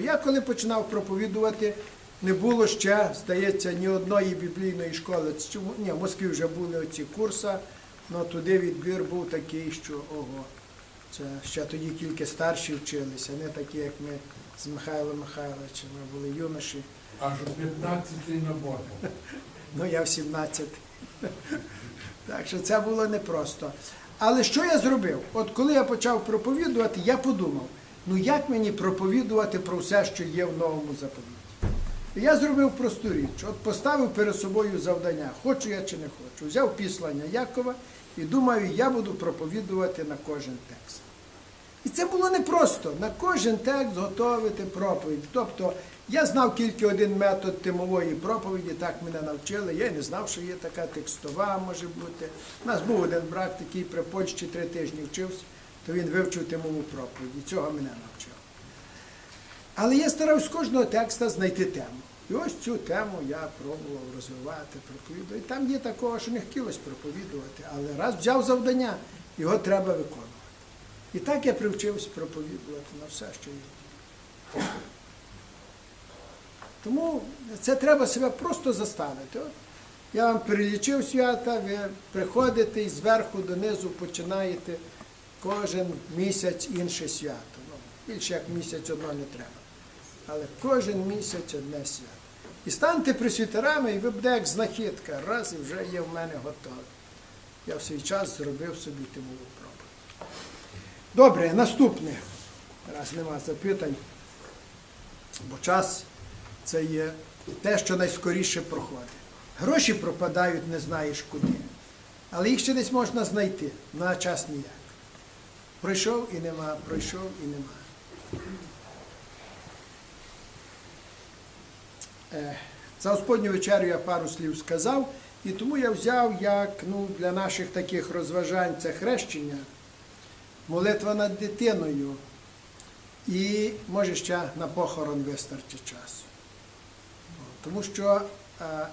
Я коли починав проповідувати, не було ще, здається, ні одної біблійної школи. Ні, в Москві вже були оці курси, але туди відбір був такий, що ого, це ще тоді тільки старші вчилися, не такі, як ми з Михайлом Михайловичем, ми були юноші. Аж у 15 набор. Ну, я в 17. Так що це було непросто. Але що я зробив? От коли я почав проповідувати, я подумав, ну як мені проповідувати про все, що є в новому заповіті? І я зробив просту річ. От поставив перед собою завдання, хочу я чи не хочу. Взяв післання Якова і думаю, я буду проповідувати на кожен текст. І це було непросто на кожен текст готувати проповідь. Тобто я знав тільки один метод тимової проповіді, так мене навчили. Я не знав, що є така текстова, може бути. У нас був один брат, який при Польщі три тижні вчився, то він вивчив тимову проповідь. І цього мене навчив. Але я старався з кожного текста знайти тему. І ось цю тему я пробував розвивати, проповідувати. І там є такого, що не хотілося проповідувати, але раз взяв завдання, його треба виконувати. І так я привчився проповідувати на все, що є. Тому це треба себе просто заставити. От я вам перелічив свята, ви приходите і зверху донизу починаєте кожен місяць інше свято. Ну, більше як місяць одно не треба. Але кожен місяць одне свято. І станьте присвітерами, і ви буде як знахідка. Раз і вже є в мене готове. Я в свій час зробив собі тимову проповідь. Добре, наступне. Раз нема запитань, бо час це є те, що найскоріше проходить. Гроші пропадають, не знаєш куди. Але їх ще десь можна знайти, на час ніяк. Пройшов і нема, пройшов і нема. Е, За Господню вечерю я пару слів сказав, і тому я взяв як ну, для наших таких розважань це хрещення, молитва над дитиною. І може ще на похорон вистачить часу. Тому що е,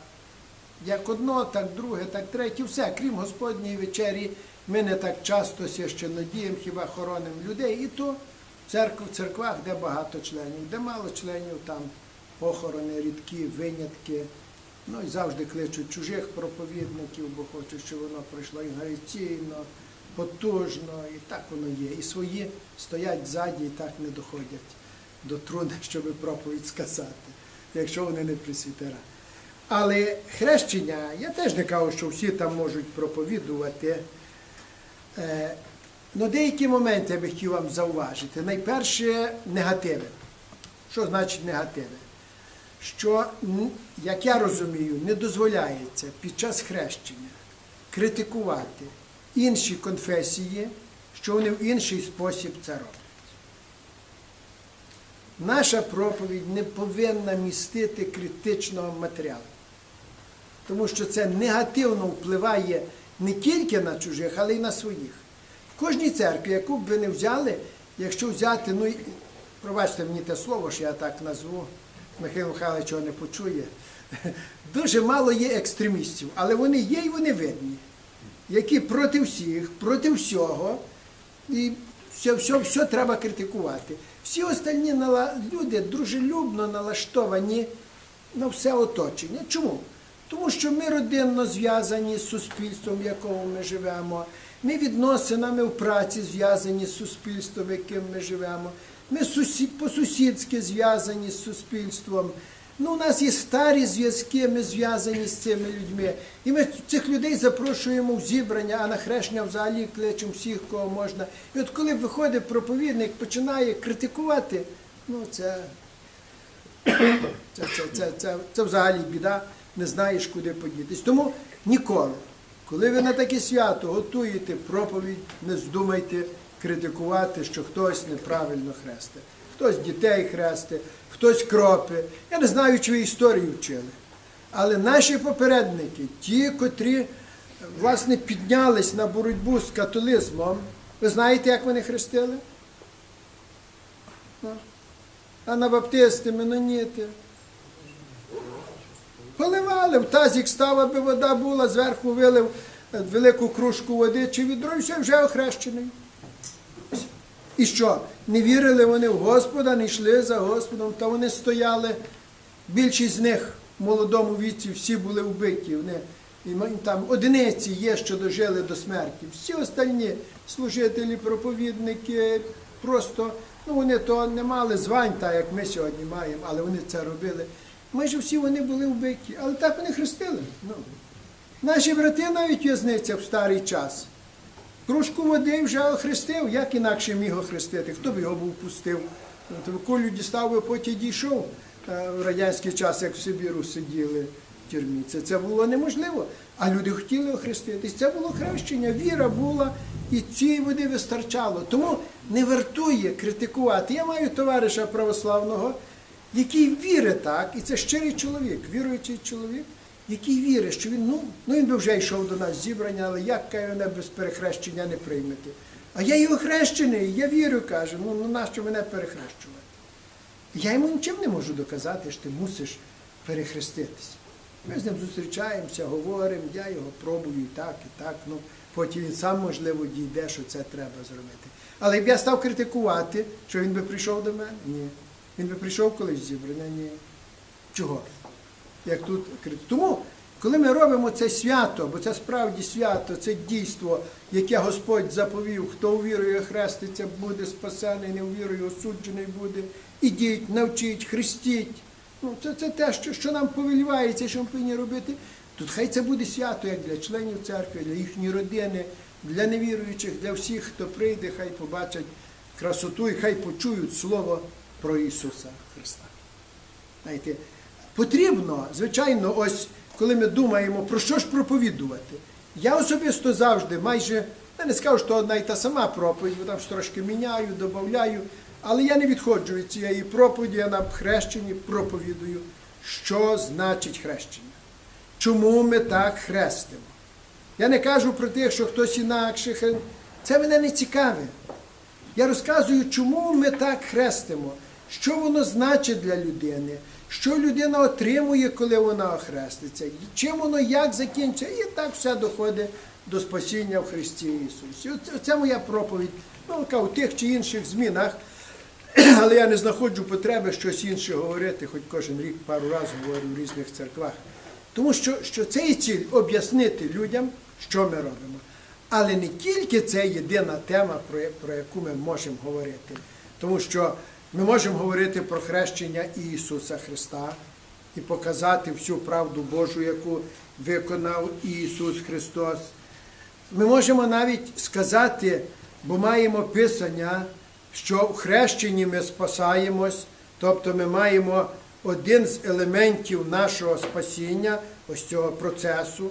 як одно, так друге, так третє, все, крім Господньої вечері, ми не так часто священнодіємо, хіба хоронимо людей. І то в церкв, в церквах, де багато членів, де мало членів, там похорони рідкі, винятки. Ну і завжди кличуть чужих проповідників, бо хочуть, щоб воно пройшло інгаляційно, потужно, і так воно є. І свої стоять ззаді і так не доходять до труни, щоб проповідь сказати, якщо вони не присвітера. Але хрещення, я теж не кажу, що всі там можуть проповідувати. Е, Ну, деякі моменти я би хотів вам зауважити. Найперше негативи. Що значить негативи? Що, як я розумію, не дозволяється під час хрещення критикувати інші конфесії, що вони в інший спосіб це роблять. Наша проповідь не повинна містити критичного матеріалу, тому що це негативно впливає не тільки на чужих, але й на своїх. В кожній церкві, яку б ви не взяли, якщо взяти, ну пробачте мені те слово, що я так назву, Михайло Михайлович не почує. Дуже мало є екстремістів, але вони є і вони видні, які проти всіх, проти всього, і все, все, все треба критикувати. Всі остальні люди дружелюбно налаштовані на все оточення. Чому? Тому що ми родинно зв'язані з суспільством, в якому ми живемо. Ми відносинами в праці зв'язані з суспільством, в яким ми живемо. Ми сусі- по-сусідськи зв'язані з суспільством. Ну, у нас є старі зв'язки, ми зв'язані з цими людьми. І ми цих людей запрошуємо в зібрання, а на хрещення взагалі кличемо всіх, кого можна. І от коли виходить проповідник, починає критикувати, ну це це, це, це, це, це взагалі біда, не знаєш, куди подітись. Тому ніколи, коли ви на таке свято готуєте проповідь, не здумайте критикувати, що хтось неправильно хресте. Хтось дітей хресте, хтось кропи. Я не знаю, чи ви історію вчили. Але наші попередники, ті, котрі власне піднялись на боротьбу з католизмом, ви знаєте, як вони хрестили? Ну, анабаптисти, меноніти. Поливали, в тазик став, аби вода була, зверху вилив е, велику кружку води чи відро, і все, вже охрещений. І що? Не вірили вони в Господа, не йшли за Господом, та вони стояли. Більшість з них в молодому віці всі були вбиті. Вони, і там одиниці є, що дожили до смерті. Всі остальні служителі, проповідники, просто ну вони то не мали звань, так як ми сьогодні маємо, але вони це робили. Майже всі вони були вбиті, але так вони хрестили. Ну. Наші брати навіть в в'язницях в старий час. Кружку води вже охрестив, як інакше міг охрестити, хто б його був пустив. Кулю дістав би, потім дійшов е, в радянський час, як в Сибіру сиділи в тюрмі. Це, це було неможливо. А люди хотіли охреститись. Це було хрещення, віра була, і цієї води вистачало. Тому не вартує критикувати. Я маю товариша православного, який вірить так, і це щирий чоловік, віруючий чоловік, який вірить, що він, ну, ну він би вже йшов до нас зібрання, але як мене без перехрещення не приймете. А я його хрещений, я вірю, каже, ну, ну нащо мене перехрещувати? Я йому нічим не можу доказати, що ти мусиш перехреститися. Ми з ним зустрічаємося, говоримо, я його пробую і так, і так. Ну, потім він сам, можливо, дійде, що це треба зробити. Але якб я став критикувати, що він би прийшов до мене? Ні. Він би прийшов колись зібрання? Ні. Чого? Як тут Тому, коли ми робимо це свято, бо це справді свято, це дійство, яке Господь заповів, хто увірує, хреститься, буде спасений, не увірує, осуджений буде. Ідіть, навчіть, хрестіть. Ну, це, це те, що, що нам повелівається, що ми повинні робити. Тут хай це буде свято, як для членів церкви, для їхньої родини, для невіруючих, для всіх, хто прийде, хай побачать красоту і хай почують слово про Ісуса Христа. Знаєте, потрібно, звичайно, ось коли ми думаємо, про що ж проповідувати. Я особисто завжди, майже, я не скажу, що одна і та сама проповідь, бо там ж трошки міняю, додаю, але я не відходжу від цієї проповіді, я на хрещенні проповідую, що значить хрещення. Чому ми так хрестимо? Я не кажу про те, що хтось інакше. Це мене не цікавить. Я розказую, чому ми так хрестимо, що воно значить для людини, що людина отримує, коли вона охреститься, чим воно як закінчиться, і так все доходить до спасіння в Христі Ісусі. Оце моя проповідь. Ну, у тих чи інших змінах, але я не знаходжу потреби щось інше говорити, хоч кожен рік пару разів говорю в різних церквах. Тому що, що це є ціль об'яснити людям, що ми робимо. Але не тільки це єдина тема, про, про яку ми можемо говорити. Тому що ми можемо говорити про хрещення Ісуса Христа і показати всю правду Божу, яку виконав Ісус Христос. Ми можемо навіть сказати, бо маємо писання, що в хрещенні ми спасаємось, тобто ми маємо один з елементів нашого спасіння, ось цього процесу.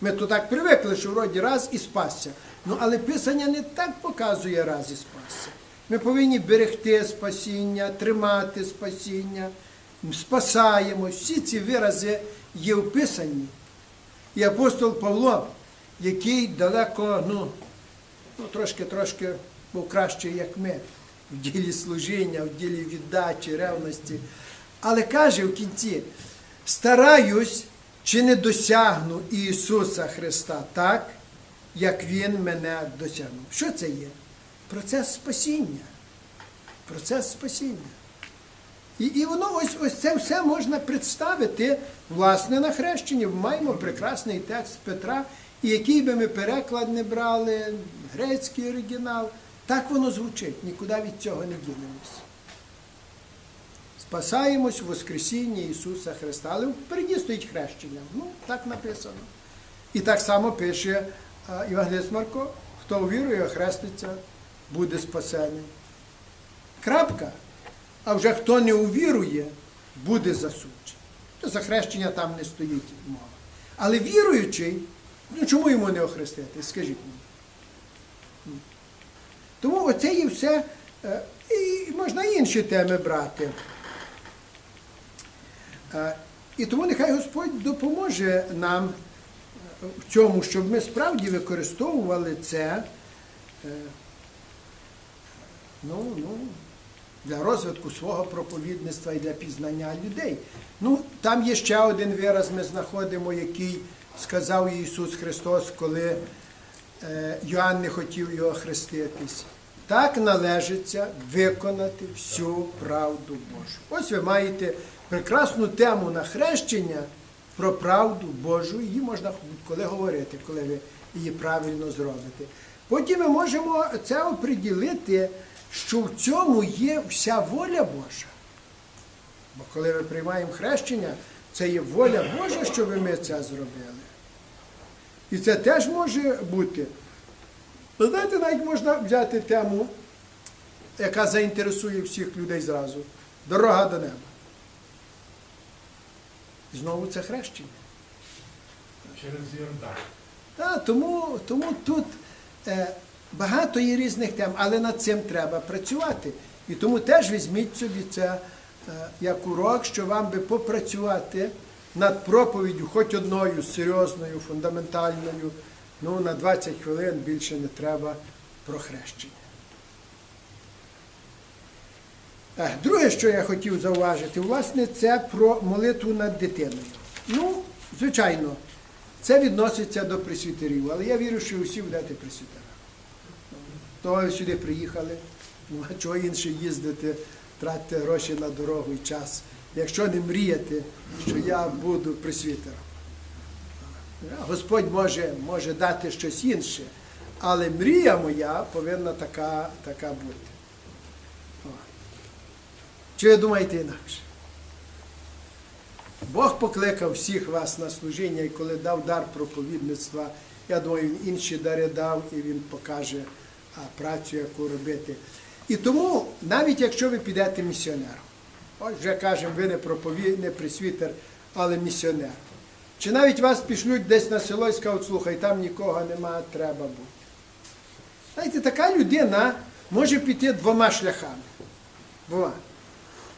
Ми то так привикли, що вроді раз і спасся. Ну, але Писання не так показує раз і спасся. Ми повинні берегти спасіння, тримати спасіння, спасаємось. Всі ці вирази є в Писанні. І апостол Павло, який далеко, ну, ну трошки-трошки був кращий, як ми, в ділі служіння, в ділі віддачі, ревності. Але каже в кінці: стараюсь, чи не досягну Ісуса Христа так, як Він мене досягнув. Що це є? Процес спасіння. Процес спасіння. І, і воно ось, ось це все можна представити власне на хрещенні. Маємо прекрасний текст Петра, і який би ми переклад не брали, грецький оригінал, так воно звучить, нікуди від цього не ділимося. Спасаємось в Воскресінні Ісуса Христа, але впереді стоїть хрещення. Ну, так написано. І так само пише Євангеліст Марко, хто увірує, хреститься, буде спасений. Крапка. А вже хто не увірує, буде засуджений. То за хрещення там не стоїть мова. Але віруючий, ну чому йому не охрестити? Скажіть мені. Тому оце є все. е, І можна інші теми брати. Е, І тому нехай Господь допоможе нам е, в цьому, щоб ми справді використовували це ну, ну, для розвитку свого проповідництва і для пізнання людей. Ну, там є ще один вираз, ми знаходимо, який сказав Ісус Христос, коли е, Йоанн не хотів його хреститись. так належиться виконати всю правду Божу. Ось ви маєте прекрасну тему на хрещення про правду Божу. Її можна коли говорити, коли ви її правильно зробите. Потім ми можемо це оприділити, що в цьому є вся воля Божа. Бо коли ми приймаємо хрещення, це є воля Божа, щоб ми це зробили. І це теж може бути. Ви знаєте, навіть можна взяти тему, яка заінтересує всіх людей зразу. Дорога до неба. І знову це хрещення. Через Йордан. Та, тому, тому тут е, багато є різних тем, але над цим треба працювати. І тому теж візьміть собі це е, як урок, що вам би попрацювати над проповіддю, хоч одною серйозною, фундаментальною. Ну, на 20 хвилин більше не треба про хрещення. Е, Друге, що я хотів зауважити, власне, це про молитву над дитиною. Ну, звичайно, це відноситься до пресвітерів, але я вірю, що всі будете пресвітера. То сюди приїхали, ну а чого інше їздити, тратити гроші на дорогу і час, якщо не мріяти, що я буду пресвітером. Господь може, може дати щось інше, але мрія моя повинна така, така бути. О. Чи ви думаєте інакше? Бог покликав всіх вас на служіння, і коли дав дар проповідництва, я думаю, він інші дари дав і він покаже працю, яку робити. І тому, навіть якщо ви підете місіонером, ось вже кажемо, ви не проповід, не присвітер, але місіонер. Чи навіть вас пішлють десь на село і скажуть, слухай, там нікого немає, треба бути. Знаєте, така людина може піти двома шляхами. Двома.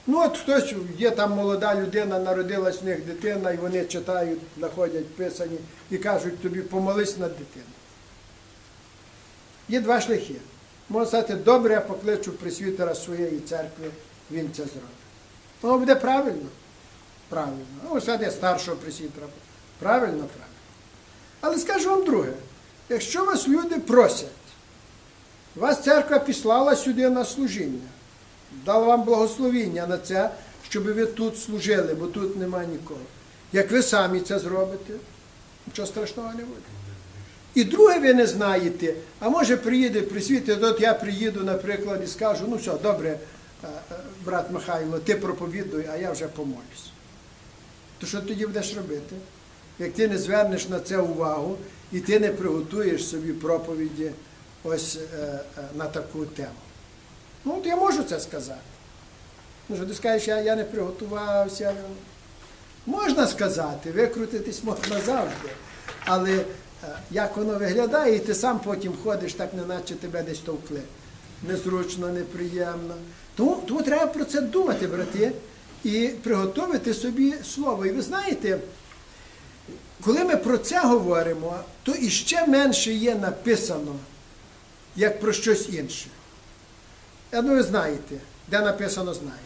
Ну, от хтось є там молода людина, народилась в них дитина, і вони читають, знаходять писані і кажуть тобі, помолись над дитиною. Є два шляхи. Можна сказати, добре, я покличу присвітера своєї церкви, він це зробить. Воно буде правильно? Правильно. Ну, ось я старшого присвітера. Правильно, правильно. Але скажу вам друге, якщо вас люди просять, вас церква післала сюди на служіння, дала вам благословіння на це, щоб ви тут служили, бо тут немає нікого. Як ви самі це зробите, нічого страшного не буде. І друге ви не знаєте, а може приїде присвітить, от я приїду, наприклад, і скажу, ну все, добре, е, е, брат Михайло, ти проповідуй, а я вже помолюсь. То що тоді будеш робити? Як ти не звернеш на це увагу і ти не приготуєш собі проповіді ось е, на таку тему. Ну, от я можу це сказати. Ну, що ти скажеш, я, я не приготувався. Можна сказати, викрутитись можна завжди. Але як воно виглядає, і ти сам потім ходиш, так неначе тебе десь товкли. Незручно, неприємно. Тому, тому треба про це думати, брати, і приготувати собі слово. І ви знаєте, коли ми про це говоримо, то іще менше є написано, як про щось інше. Я думаю, знаєте, де написано знаєте.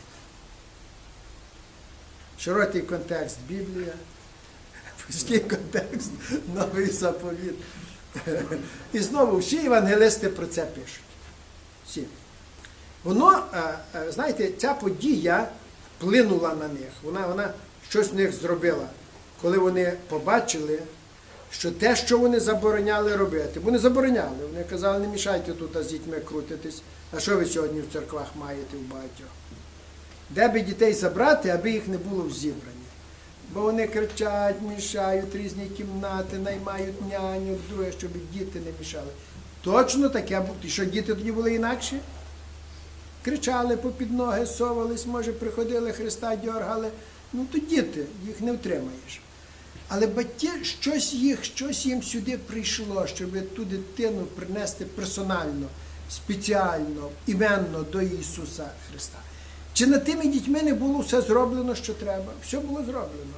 Широкий контекст Біблія, вузький контекст Новий заповіт. І знову всі євангелисти про це пишуть. Всі. Воно, е, е, знаєте, ця подія вплинула на них. Вона, вона щось в них зробила, коли вони побачили, що те, що вони забороняли робити, вони забороняли. Вони казали, не мішайте тут з дітьми крутитись. А що ви сьогодні в церквах маєте в багатьох? Де би дітей забрати, аби їх не було в зібранні. Бо вони кричать, мішають різні кімнати, наймають няню, друге, щоб діти не мішали. Точно таке було. Що діти тоді були інакші? Кричали попід ноги, совались, може, приходили, Христа дьоргали. Ну то діти, їх не втримаєш. Але батьки щось їх, щось їм сюди прийшло, щоб ту дитину принести персонально, спеціально, іменно до Ісуса Христа. Чи над тими дітьми не було все зроблено, що треба? Все було зроблено.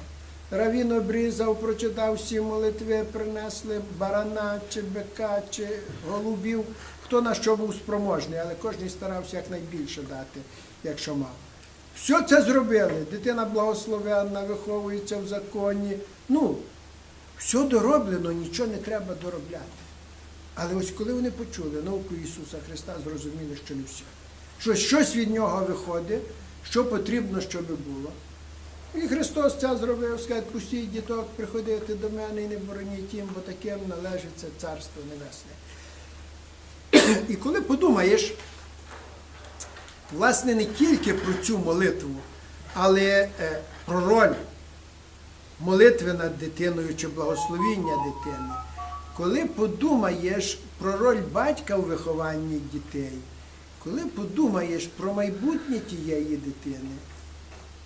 Равін обрізав, прочитав всі молитви, принесли барана, чи бика, чи голубів. Хто на що був спроможний, але кожен старався якнайбільше дати, якщо мав. Все це зробили. Дитина благословенна, виховується в законі. Ну, все дороблено, нічого не треба доробляти. Але ось коли вони почули науку Ісуса Христа, зрозуміли, що не все. Що щось від нього виходить, що потрібно, щоб було. І Христос це зробив, сказав, пустіть діток приходити до мене і не бороніть їм, бо таким належить це царство небесне. І коли подумаєш, власне, не тільки про цю молитву, але е, про роль молитви над дитиною чи благословіння дитини, коли подумаєш про роль батька у вихованні дітей, коли подумаєш про майбутнє тієї дитини,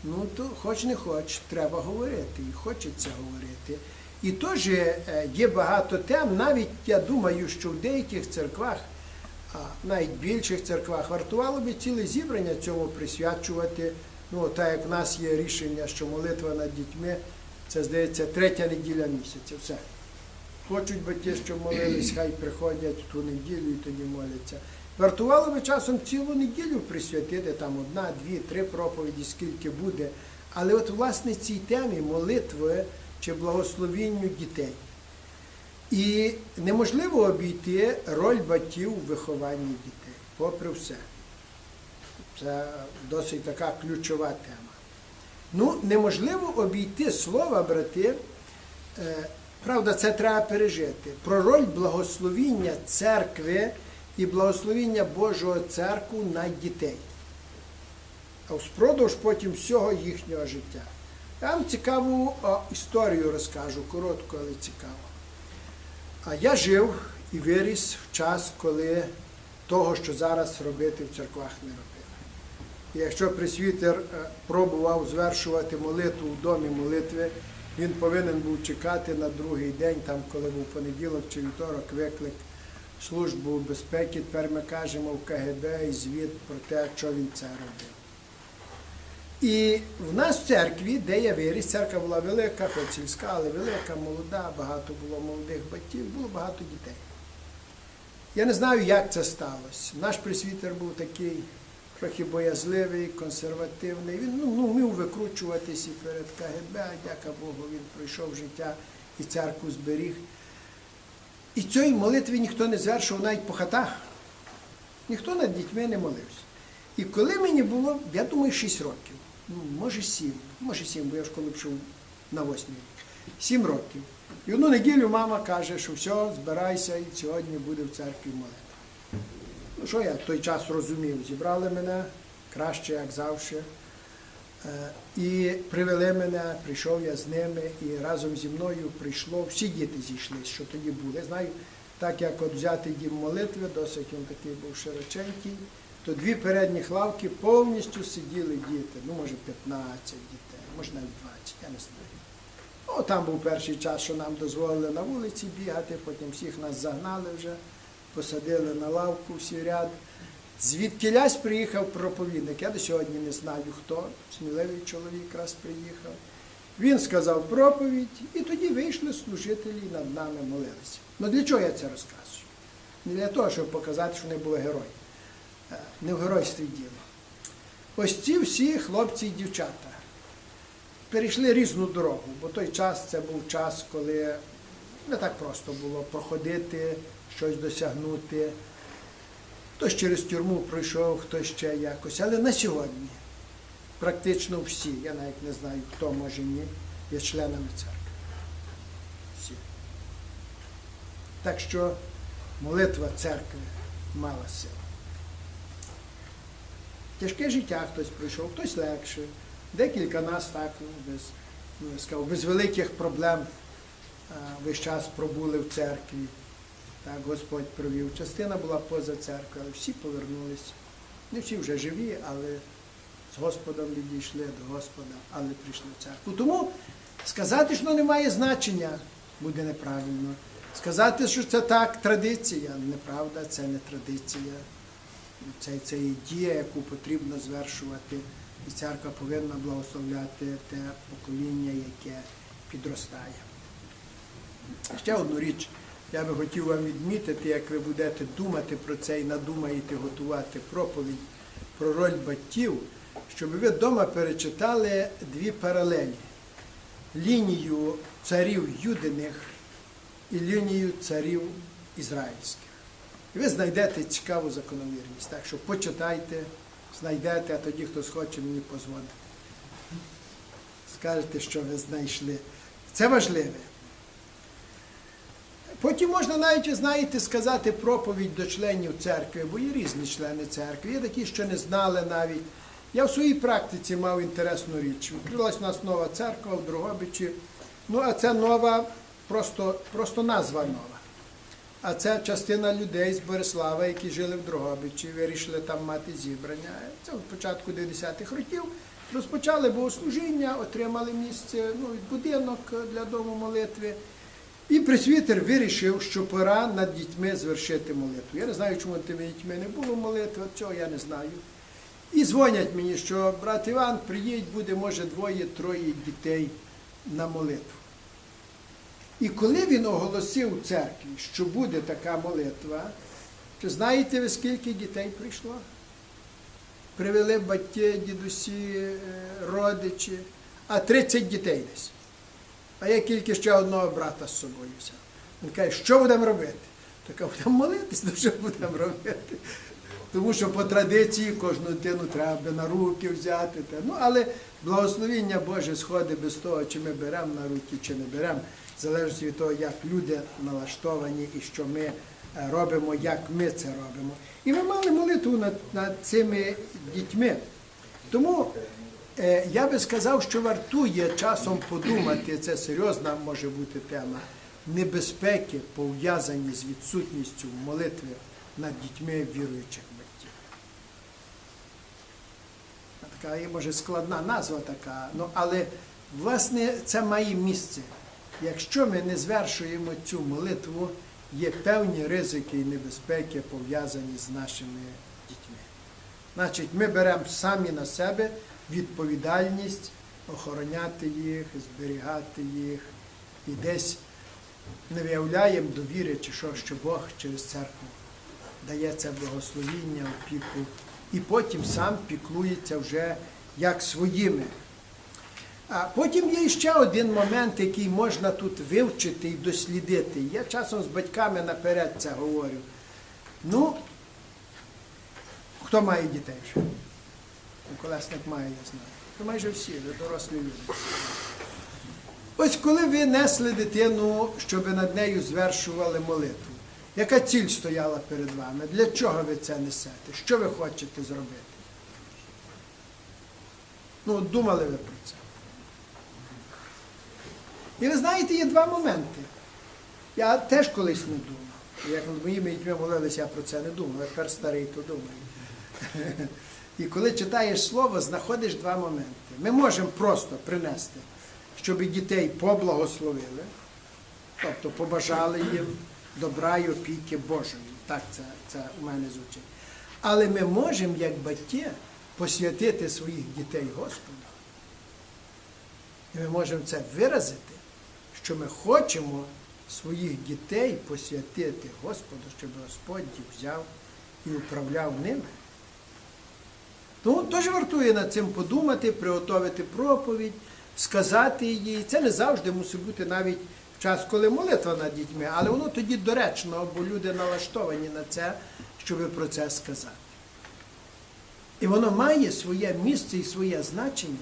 ну то хоч не хоч, треба говорити, і хочеться говорити. І теж е, є багато тем, навіть я думаю, що в деяких церквах, а навіть більших церквах, вартувало би ціле зібрання цьому присвячувати. Ну, так як в нас є рішення, що молитва над дітьми, це здається третя неділя місяця. Все. Хочуть батьки, щоб молились, хай приходять в ту неділю і тоді моляться. Вартувало би часом цілу неділю присвятити, там одна, дві, три проповіді, скільки буде. Але от власне цій темі молитви чи благословінню дітей. І неможливо обійти роль батьків у вихованні дітей, попри все. Це досить така ключова тема. Ну, неможливо обійти слова, брати. Е, Правда, це треба пережити. Про роль благословіння церкви і благословіння Божого церкву на дітей. А впродовж потім всього їхнього життя. Я вам цікаву історію розкажу, коротку, але цікаву. А я жив і виріс в час, коли того, що зараз робити в церквах не робили. І якщо пресвітер е, пробував звершувати молитву в домі молитви, він повинен був чекати на другий день, там, коли був понеділок чи вівторок, виклик службу безпеки. Тепер ми кажемо в КГБ і звіт про те, що він це робив. І в нас в церкві, де я виріс, церква була велика, хоч сільська, але велика, молода, багато було молодих батьків, було багато дітей. Я не знаю, як це сталося. Наш пресвітер був такий трохи боязливий, консервативний. Він ну, ну, вмів викручуватись і перед КГБ, дяка Богу, він пройшов життя і церкву зберіг. І цієї молитви ніхто не звершував навіть по хатах. Ніхто над дітьми не молився. І коли мені було, я думаю, 6 років, ну, може 7, може 7, бо я в школу пішов на 8 рік. 7 років. І одну неділю мама каже, що все, збирайся і сьогодні буде в церкві молитва. Ну, що я в той час розумів? Зібрали мене краще, як завжди. Е, І привели мене, прийшов я з ними, і разом зі мною прийшло, всі діти зійшлись, що тоді були. Знаю, так як от взяти дім молитви, досить він такий був широченький, то дві передні лавки повністю сиділи діти, ну може 15 дітей, може навіть 20, я не знаю. Ну, там був перший час, що нам дозволили на вулиці бігати, потім всіх нас загнали вже, посадили на лавку всі ряд. Звідки лясь приїхав проповідник. Я до сьогодні не знаю хто, сміливий чоловік раз приїхав. Він сказав проповідь, і тоді вийшли служителі над нами молилися. Ну для чого я це розказую? Не для того, щоб показати, що вони були герої. Е, Не в геройстві діло. Ось ці всі хлопці і дівчата перейшли різну дорогу, бо той час це був час, коли не так просто було проходити, щось досягнути. Хтось через тюрму пройшов, хтось ще якось. Але на сьогодні практично всі, я навіть не знаю, хто може ні, є членами церкви. Всі. Так що молитва церкви мала силу. Тяжке життя хтось пройшов, хтось легше. Декілька нас так ну, без, ну, я сказав, без великих проблем а, весь час пробули в церкві. Так, Господь провів. Частина була поза церквою, всі повернулись. Не всі вже живі, але з Господом відійшли до Господа, але прийшли в церкву. Тому сказати, що немає значення, буде неправильно. Сказати, що це так, традиція, неправда, це не традиція. Це, це є дія, яку потрібно звершувати. І церква повинна благословляти те покоління, яке підростає. Ще одну річ я би хотів вам відмітити, як ви будете думати про це і надумаєте готувати проповідь про роль батьків, щоб ви вдома перечитали дві паралелі: лінію царів юдиних і лінію царів ізраїльських. І ви знайдете цікаву закономірність. Так що почитайте, знайдете, а тоді хтось хоче мені позвонити. Скажете, що ви знайшли. Це важливе. Потім можна навіть, знаєте, сказати проповідь до членів церкви, бо є різні члени церкви, є такі, що не знали навіть. Я в своїй практиці мав інтересну річ. Відкрилась у нас нова церква в Дрогобичі. Ну, а це нова, просто, просто назва нова. А це частина людей з Борислава, які жили в Дрогобичі, вирішили там мати зібрання. Це в початку 90-х років. Розпочали богослужіння, отримали місце, ну, будинок для дому молитви. І пресвітер вирішив, що пора над дітьми звершити молитву. Я не знаю, чому над тими дітьми не було молитви, цього я не знаю. І дзвонять мені, що брат Іван, приїдь, буде, може, двоє-троє дітей на молитву. І коли він оголосив у церкві, що буде така молитва, чи знаєте ви, скільки дітей прийшло? Привели батьки, дідусі, е, родичі, а 30 дітей десь. А я тільки ще одного брата з собою взяв. Він каже, що будемо робити? Так будемо молитись, ну що будемо робити? Тому що по традиції кожну дитину треба на руки взяти. Ну, але благословіння Боже сходить без того, чи ми беремо на руки, чи не беремо, залежить від того, як люди налаштовані і що ми е, робимо, як ми це робимо. І ми мали молитву над, над цими дітьми. Тому я би сказав, що вартує часом подумати, це серйозна може бути тема, небезпеки, пов'язані з відсутністю молитви над дітьми віруючих батьків. Така є, може, складна назва така, ну, але власне це має місце. Якщо ми не звершуємо цю молитву, є певні ризики і небезпеки пов'язані з нашими дітьми. Значить, ми беремо самі на себе відповідальність охороняти їх, зберігати їх і десь не виявляємо довіри, чи що, що Бог через церкву дає це благословіння, опіку, і потім сам піклується вже як своїми. А потім є ще один момент, який можна тут вивчити і дослідити. Я часом з батьками наперед це говорю. Ну, хто має дітей Колесник має, я знаю. То майже всі, дорослі люди. Ось коли ви несли дитину, щоб над нею звершували молитву, яка ціль стояла перед вами? Для чого ви це несете? Що ви хочете зробити? Ну, думали ви про це. І ви знаєте, є два моменти. Я теж колись не думав. Як моїми дітьми молилися, я про це не думав. Я тепер старий, то думаю. І коли читаєш слово, знаходиш два моменти. Ми можемо просто принести, щоб дітей поблагословили, тобто побажали їм добра й опіки Божої. Так це, це у мене звучить. Але ми можемо, як батьки, посвятити своїх дітей Господу. І ми можемо це виразити, що ми хочемо своїх дітей посвятити Господу, щоб Господь їх взяв і управляв ними. Тому теж вартує над цим подумати, приготувати проповідь, сказати її. Це не завжди мусить бути навіть час, коли молитва над дітьми, але воно тоді доречно, бо люди налаштовані на це, щоб про це сказати. І воно має своє місце і своє значення.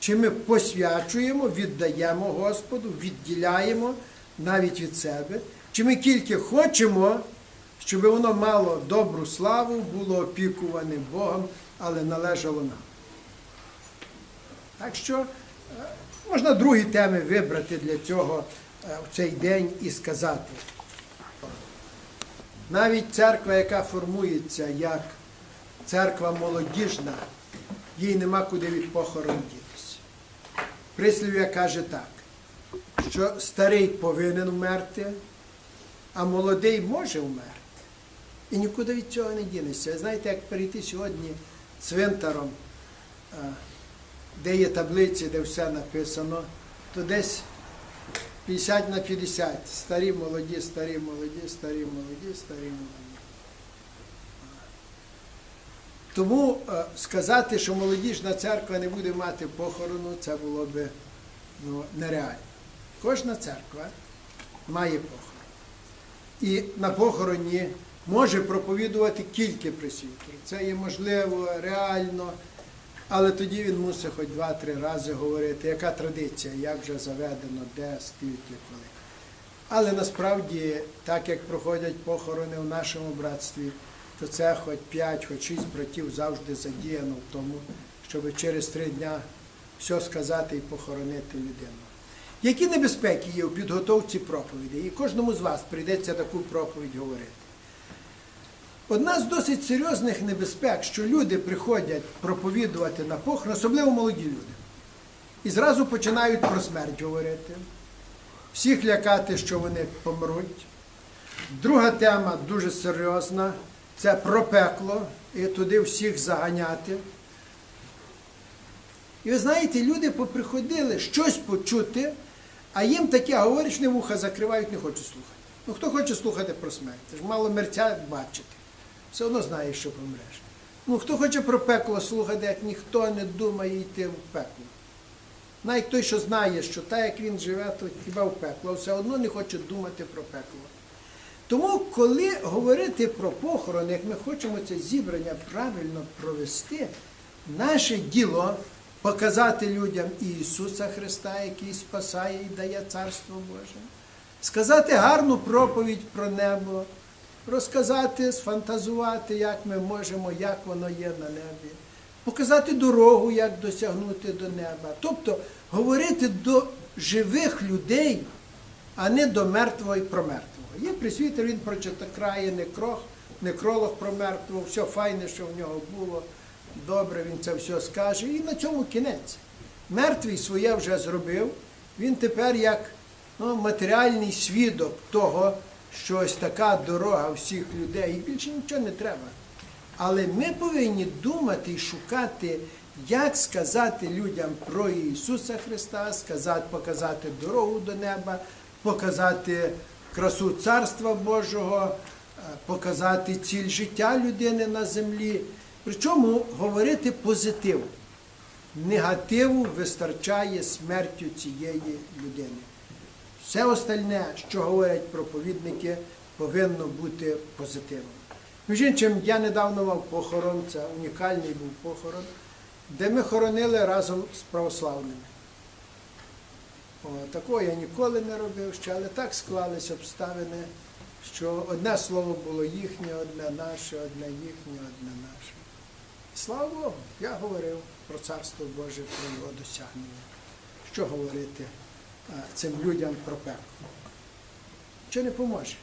Чи ми посвячуємо, віддаємо Господу, відділяємо навіть від себе, чи ми тільки хочемо, щоб воно мало добру славу, було опікуване Богом, але належало нам. Так що е, можна другі теми вибрати для цього е, в цей день і сказати. Навіть церква, яка формується як церква молодіжна, їй нема куди від похорон дітися. Прислів'я каже так, що старий повинен вмерти, а молодий може вмерти. І нікуди від цього не дінешся. Знаєте, як перейти сьогодні цвинтаром, е, де є таблиці, де все написано, то десь 50 на 50. Старі, молоді, старі, молоді, старі, молоді, старі, молоді. Тому е, сказати, що молодіжна церква не буде мати похорону, це було би ну, нереально. Кожна церква має похорон. і на похороні може проповідувати тільки присвітер. Це є можливо, реально, але тоді він мусить хоч два-три рази говорити, яка традиція, як вже заведено, де, скільки, коли. Але насправді, так як проходять похорони в нашому братстві, то це хоч п'ять, хоч шість братів завжди задіяно в тому, щоб через три дня все сказати і похоронити людину. Які небезпеки є у підготовці проповіді? І кожному з вас прийдеться таку проповідь говорити. Одна з досить серйозних небезпек, що люди приходять проповідувати на похорон, особливо молоді люди, і зразу починають про смерть говорити, всіх лякати, що вони помруть. Друга тема дуже серйозна це про пекло, і туди всіх заганяти. І ви знаєте, люди поприходили щось почути, а їм таке говорять, що вуха закривають, не хочуть слухати. Ну хто хоче слухати про смерть? Це ж мало мерця бачити. Все одно знає, що помреш. Ну хто хоче про пекло слухати, як ніхто не думає йти в пекло. Навіть той, що знає, що так, як він живе, то хіба в пекло, все одно не хоче думати про пекло. Тому, коли говорити про похорон, як ми хочемо це зібрання правильно провести, наше діло показати людям Ісуса Христа, який спасає і дає Царство Боже, сказати гарну проповідь про небо, розказати, сфантазувати, як ми можемо, як воно є на небі, показати дорогу, як досягнути до неба. Тобто говорити до живих людей, а не до мертвого і про мертвого. Є присвітер, він прочитає некрох, некролог про мертвого, все файне, що в нього було, добре, він це все скаже, і на цьому кінець. Мертвий своє вже зробив, він тепер як ну, матеріальний свідок того, що ось така дорога всіх людей, і більше нічого не треба. Але ми повинні думати і шукати, як сказати людям про Ісуса Христа, сказати, показати дорогу до неба, показати красу Царства Божого, е, показати ціль життя людини на землі. Причому говорити позитив. Негативу вистачає смертю цієї людини. Все остальне, що говорять проповідники, повинно бути позитивом. Між іншим, я недавно мав похорон, це унікальний був похорон, де ми хоронили разом з православними. О, такого я ніколи не робив ще, але так склались обставини, що одне слово було їхнє, одне наше, одне їхнє, одне наше. Слава Богу, я говорив про Царство Боже, про його досягнення. Що говорити цим людям про пекло? Що не поможе?